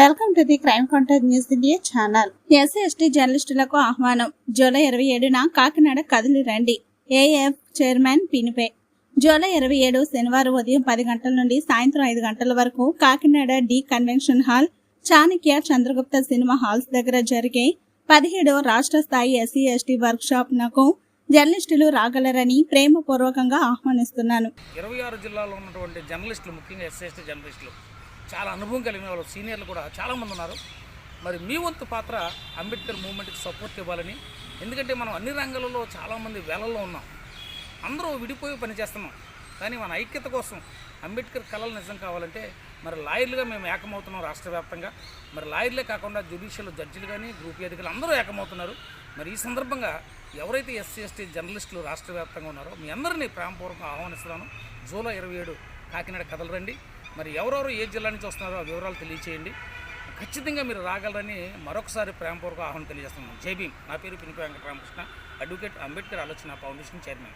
Welcome to the crime contact news India channel. SC ST జర్నలిస్టులకు ఆహ్వానం. July ఇరవై ఏడున కాకినాడ కదిలి రండి. AF chairman Pinipe. జూలై ఇరవై ఏడు శనివారం ఉదయం పది గంటల నుండి సాయంత్రం ఐదు గంటల వరకు Kakinada D convention hall Chanakya Chandragupta cinema halls దగ్గర జరిగే పదిహేడో రాష్ట్ర స్థాయి ఎస్సీ ఎస్టీ వర్క్ షాప్ నకు జర్నలిస్టులు రాగలరని ప్రేమపూర్వకంగా ఆహ్వానిస్తున్నాను. ఇరవై ఆరు జిల్లాలో ఉన్నటువంటి జర్నలిస్టులు ముఖ్యంగా ఎస్సీ ఎస్టీ జర్నలిస్టులు చాలా అనుభవం కలిగిన వాళ్ళు సీనియర్లు కూడా చాలామంది ఉన్నారు. మరి మీ వంతు పాత్ర అంబేద్కర్ మూవ్మెంట్కి సపోర్ట్ ఇవ్వాలని ఎందుకంటే మనం అన్ని రంగాలలో చాలామంది వేలల్లో ఉన్నాం. అందరూ విడిపోయి పనిచేస్తున్నాం కానీ మన ఐక్యత కోసం అంబేద్కర్ కళలు నిజం కావాలంటే మరి లాయర్లుగా మేము ఏకమవుతున్నాం రాష్ట్ర వ్యాప్తంగా. మరి లాయర్లే కాకుండా జ్యుడిషియల్ జడ్జిలు కానీ గ్రూప్ అధికారులు అందరూ ఏకమవుతున్నారు. మరి ఈ సందర్భంగా ఎవరైతే ఎస్సీ ఎస్టీ జర్నలిస్టులు రాష్ట్ర వ్యాప్తంగా ఉన్నారో మీ అందరినీ ప్రేమపూర్వకంగా ఆహ్వానిస్తున్నాను. జూలై ఇరవై ఏడు కాకినాడ కథలు రండి. మరి ఎవరెవరు ఏ జిల్లా నుంచి వస్తున్నారో ఆ వివరాలు తెలియచేయండి. ఖచ్చితంగా మీరు రాగలరని మరొకసారి ప్రేమపూర్వక ఆహ్వానం తెలియజేస్తున్నాను. జై భీమ్. నా పేరు పినిపి వెంకటరామకృష్ణ. అడ్వకేట్ అంబేద్కర్ ఆలోచన ఫౌండేషన్ చైర్మన్.